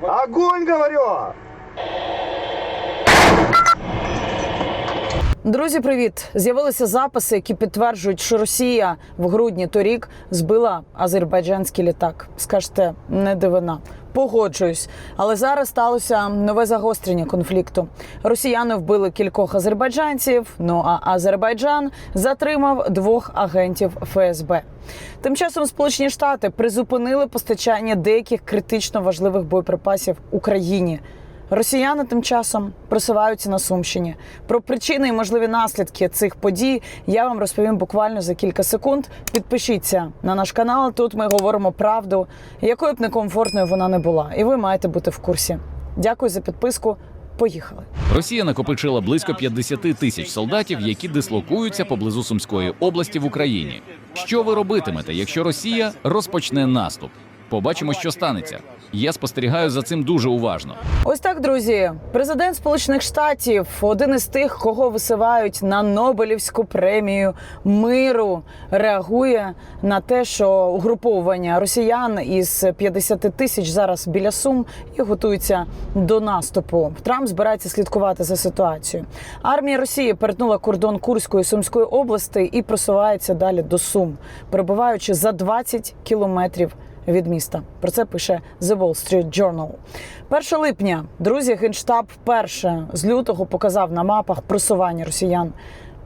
Огонь, говорю! Друзі, привіт! З'явилися записи, які підтверджують, що Росія в грудні торік збила азербайджанський літак. Скажете, не дивина. Погоджуюсь, але зараз сталося нове загострення конфлікту. Росіяни вбили кількох азербайджанців. Ну а Азербайджан затримав двох агентів ФСБ. Тим часом Сполучені Штати призупинили постачання деяких критично важливих боєприпасів Україні. Росіяни тим часом просуваються на Сумщині. Про причини і можливі наслідки цих подій я вам розповім буквально за кілька секунд. Підпишіться на наш канал. Тут ми говоримо правду, якою б некомфортною вона не була, і ви маєте бути в курсі. Дякую за підписку. Поїхали. Росія накопичила близько 50 тисяч солдатів, які дислокуються поблизу Сумської області в Україні. Що ви робитимете, якщо Росія розпочне наступ? Побачимо, що станеться. Я спостерігаю за цим дуже уважно. Ось так, друзі. Президент Сполучених Штатів один із тих, кого висувають на Нобелівську премію миру, реагує на те, що угруповування росіян із 50 тисяч зараз біля сум і готуються до наступу. Трамп збирається слідкувати за ситуацією. Армія Росії перетнула кордон Курської Сумської області і просувається далі до Сум, перебуваючи за 20 кілометрів від міста. Про це пише The Wall Street Journal. 1 липня друзі генштаб вперше з лютого показав на мапах просування росіян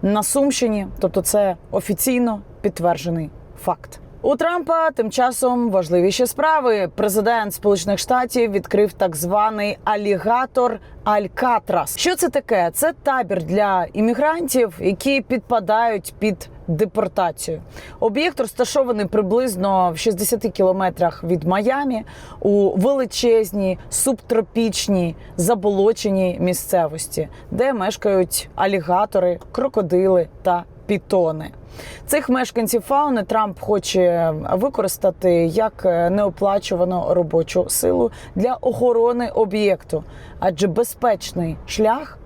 на Сумщині, тобто це офіційно підтверджений факт. У Трампа тим часом важливіші справи. Президент Сполучених Штатів відкрив так званий алігатор Алькатрас. Що це таке? Це табір для іммігрантів, які підпадають під депортацію. Об'єкт розташований приблизно в 60 кілометрах від Майамі у величезній субтропічній заболоченій місцевості, де мешкають алігатори, крокодили та пітони. Цих мешканців фауни Трамп хоче використати як неоплачувану робочу силу для охорони об'єкту, адже безпечний шлях,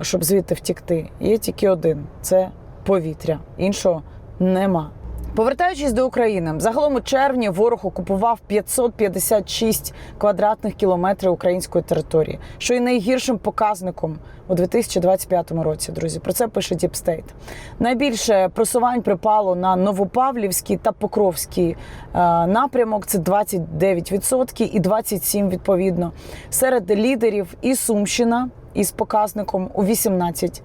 щоб звідти втікти, є тільки один це повітря. Іншого нема. Повертаючись до України, загалом у червні ворог окупував 556 квадратних кілометрів української території, що є найгіршим показником у 2025 році. Друзі, про це пише State. Найбільше просувань припало на Новопавлівський та Покровський е, напрямок. Це 29% і 27% відповідно. Серед лідерів і Сумщина із показником у 18%.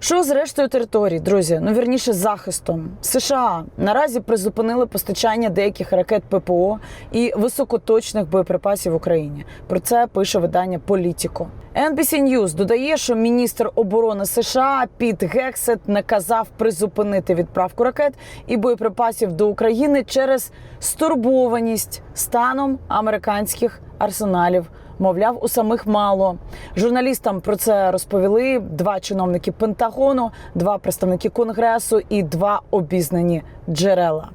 Що з рештою територій, друзі? Ну вірніше захистом США наразі призупинили постачання деяких ракет ППО і високоточних боєприпасів в Україні. Про це пише видання Політіко. NBC News додає, що міністр оборони США Піт Гексет наказав призупинити відправку ракет і боєприпасів до України через стурбованість станом американських арсеналів. Мовляв, у самих мало журналістам про це розповіли два чиновники Пентагону, два представники конгресу і два обізнані джерела.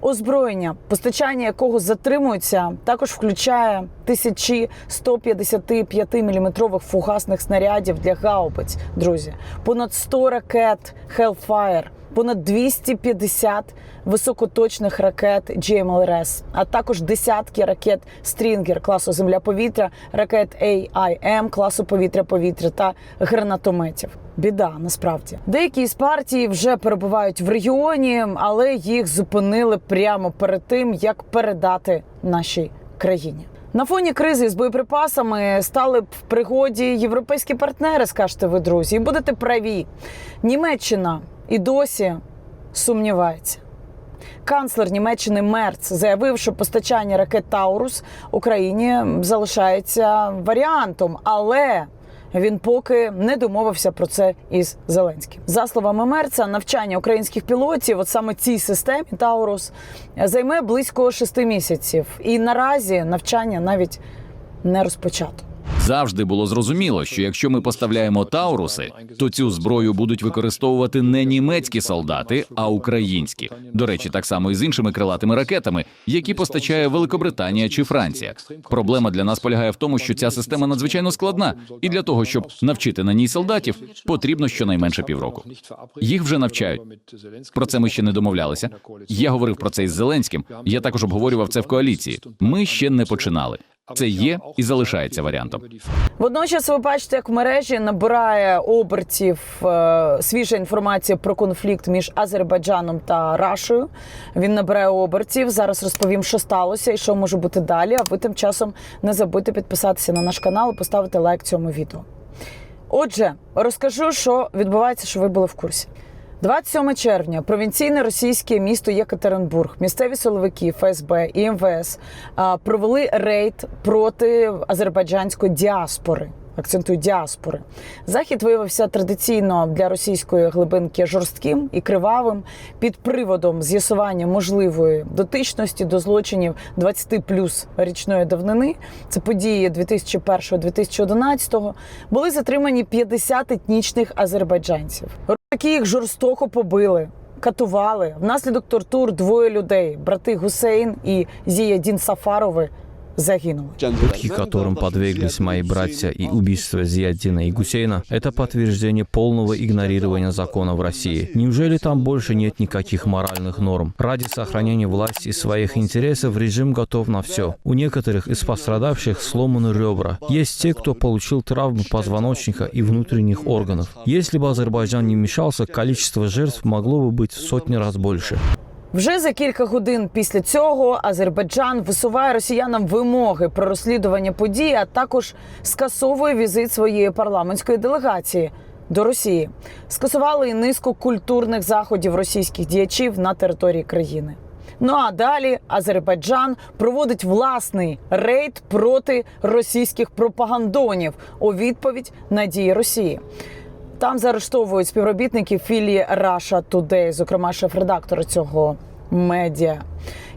Озброєння, постачання якого затримується, також включає тисячі 155 мм фугасних снарядів для гаубиць. Друзі, понад 100 ракет Hellfire, понад 250 високоточних ракет GMLRS, а також десятки ракет Стрінгер класу земля-повітря, ракет AIM класу повітря-повітря та гранатометів. Біда насправді деякі з партій вже перебувають в регіоні, але їх зупинили прямо перед тим, як передати нашій країні. На фоні кризи з боєприпасами стали б в пригоді європейські партнери, скажете ви, друзі, і будете праві. Німеччина і досі сумнівається. Канцлер Німеччини Мерц заявив, що постачання ракет Таурус Україні залишається варіантом, але він поки не домовився про це із Зеленським. За словами Мерца, навчання українських пілотів, от саме цій системі Таурус, займе близько шести місяців, і наразі навчання навіть не розпочато. Завжди було зрозуміло, що якщо ми поставляємо тауруси, то цю зброю будуть використовувати не німецькі солдати, а українські. До речі, так само і з іншими крилатими ракетами, які постачає Великобританія чи Франція. Проблема для нас полягає в тому, що ця система надзвичайно складна, і для того, щоб навчити на ній солдатів, потрібно щонайменше півроку. Їх вже навчають. Про це ми ще не домовлялися. Я говорив про це із Зеленським. Я також обговорював це в коаліції. Ми ще не починали. Це є і залишається варіантом. Водночас ви бачите, як в мережі набирає обертів е, свіжа інформація про конфлікт між Азербайджаном та Рашою. Він набирає обертів. Зараз розповім, що сталося і що може бути далі. А ви тим часом не забудьте підписатися на наш канал і поставити лайк цьому відео. Отже, розкажу, що відбувається, що ви були в курсі. 27 червня провінційне російське місто Єкатеринбург, місцеві силовики ФСБ і МВС провели рейд проти азербайджанської діаспори. Акцентую діаспори. Захід виявився традиційно для російської глибинки жорстким і кривавим під приводом з'ясування можливої дотичності до злочинів 20 плюс річної давнини. Це події 2001-2011, Були затримані 50 етнічних азербайджанців. Роки їх жорстоко побили. Катували внаслідок тортур двоє людей: брати Гусейн і Зіядін Сафарови загинули. Пытки, которым подверглись мои братья и убийство Зияддина и Гусейна, это подтверждение полного игнорирования закона в России. Неужели там больше нет никаких моральных норм? Ради сохранения власти и своих интересов режим готов на все. У некоторых из пострадавших сломаны ребра. Есть те, кто получил травмы позвоночника и внутренних органов. Если бы Азербайджан не вмешался, количество жертв могло бы быть в сотни раз больше. Вже за кілька годин після цього Азербайджан висуває росіянам вимоги про розслідування подій, а також скасовує візит своєї парламентської делегації до Росії. Скасували і низку культурних заходів російських діячів на території країни. Ну а далі Азербайджан проводить власний рейд проти російських пропагандонів у відповідь на дії Росії. Там заарештовують співробітників філії Russia Today, зокрема шеф-редактора цього медіа.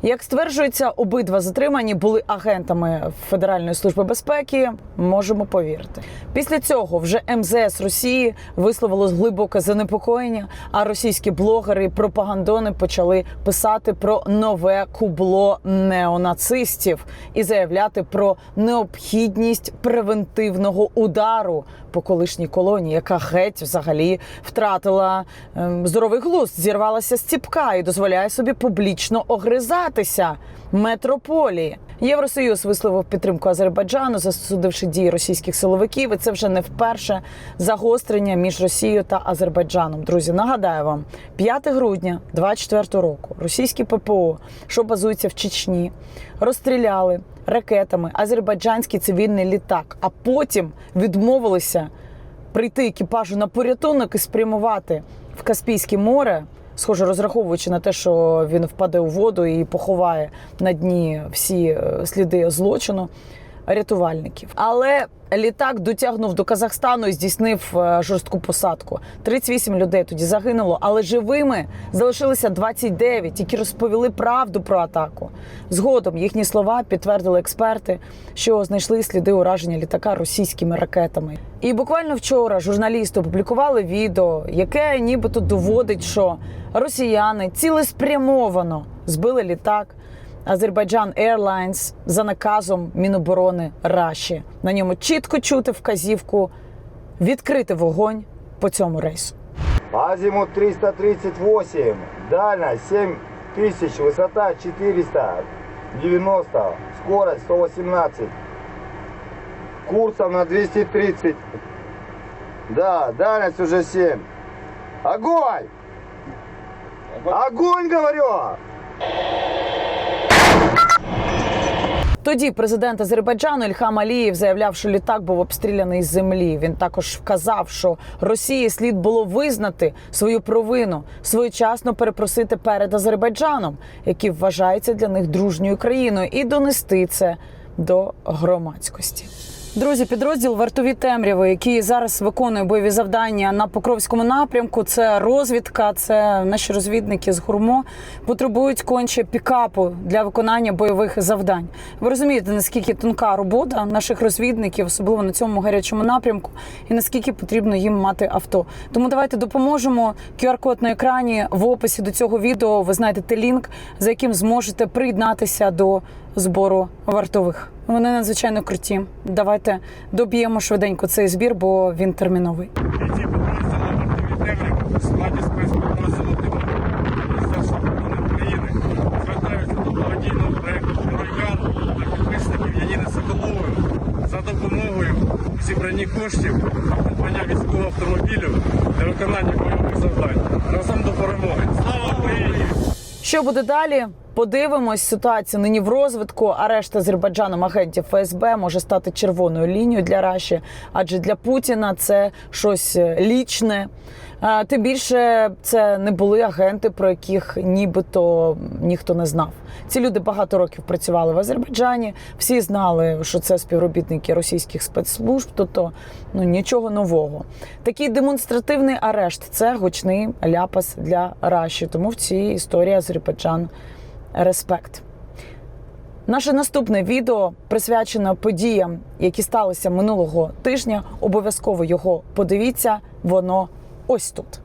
Як стверджується, обидва затримані були агентами Федеральної служби безпеки. Можемо повірити. Після цього вже МЗС Росії висловило глибоке занепокоєння. А російські блогери і пропагандони почали писати про нове кубло неонацистів і заявляти про необхідність превентивного удару по колишній колонії, яка геть взагалі втратила ем, здоровий глузд, зірвалася з ціпка і дозволяє собі публічно огризатися метрополії. Євросоюз висловив підтримку Азербайджану, засудивши дії російських силовиків. І це вже не вперше загострення між Росією та Азербайджаном. Друзі, нагадаю вам, 5 грудня 24 року російські ППО, що базуються в Чечні, розстріляли ракетами азербайджанський цивільний літак, а потім відмовилися прийти екіпажу на порятунок і спрямувати в Каспійське море. Схоже, розраховуючи на те, що він впаде у воду і поховає на дні всі е, сліди злочину рятувальників. Але літак дотягнув до Казахстану і здійснив е, жорстку посадку. 38 людей тоді загинуло, але живими залишилися 29, які розповіли правду про атаку. Згодом їхні слова підтвердили експерти, що знайшли сліди ураження літака російськими ракетами. І буквально вчора журналісти опублікували відео, яке нібито доводить, що росіяни цілеспрямовано збили літак. Азербайджан Airlines за наказом Міноборони Раші. На ньому чітко чути вказівку відкрити вогонь по цьому рейсу. Азимут 338, дальность 7000, высота 490, скорость 118, курсом на 230. Да, дальность уже 7. Огонь! Огонь, говорю! Тоді президент Азербайджану Ільхам Алієв заявляв, що літак був обстріляний з землі. Він також вказав, що Росії слід було визнати свою провину, своєчасно перепросити перед Азербайджаном, який вважається для них дружньою країною, і донести це до громадськості. Друзі, підрозділ вартові темряви, який зараз виконує бойові завдання на Покровському напрямку. Це розвідка, це наші розвідники з гурмо потребують конче пікапу для виконання бойових завдань. Ви розумієте, наскільки тонка робота наших розвідників, особливо на цьому гарячому напрямку, і наскільки потрібно їм мати авто. Тому давайте допоможемо. QR-код на екрані в описі до цього відео. Ви знайдете лінк, за яким зможете приєднатися до збору вартових. Вони надзвичайно круті. Давайте доб'ємо швиденько цей збір, бо він терміновий. Бійці підрозділу «Вартові в складі спецпідрозділу Міністерства оборони України звертаються до благодійного проєкту «Шурайган» та підписників Яніни Соколової допомогою у зібранні коштів придбання військового автомобілю для виконання бойових завдань. Разом до перемоги. Слава Україні! Що буде далі? Подивимось, ситуація нині в розвитку. Арешт Азербайджаном агентів ФСБ може стати червоною лінією для Раші, адже для Путіна це щось е, лічне. Тим більше це не були агенти, про яких нібито ніхто не знав. Ці люди багато років працювали в Азербайджані. Всі знали, що це співробітники російських спецслужб, тобто ну нічого нового. Такий демонстративний арешт це гучний ляпас для Раші. Тому в цій історії Азербайджан респект. Наше наступне відео присвячено подіям, які сталися минулого тижня. Обов'язково його подивіться. Воно ось тут.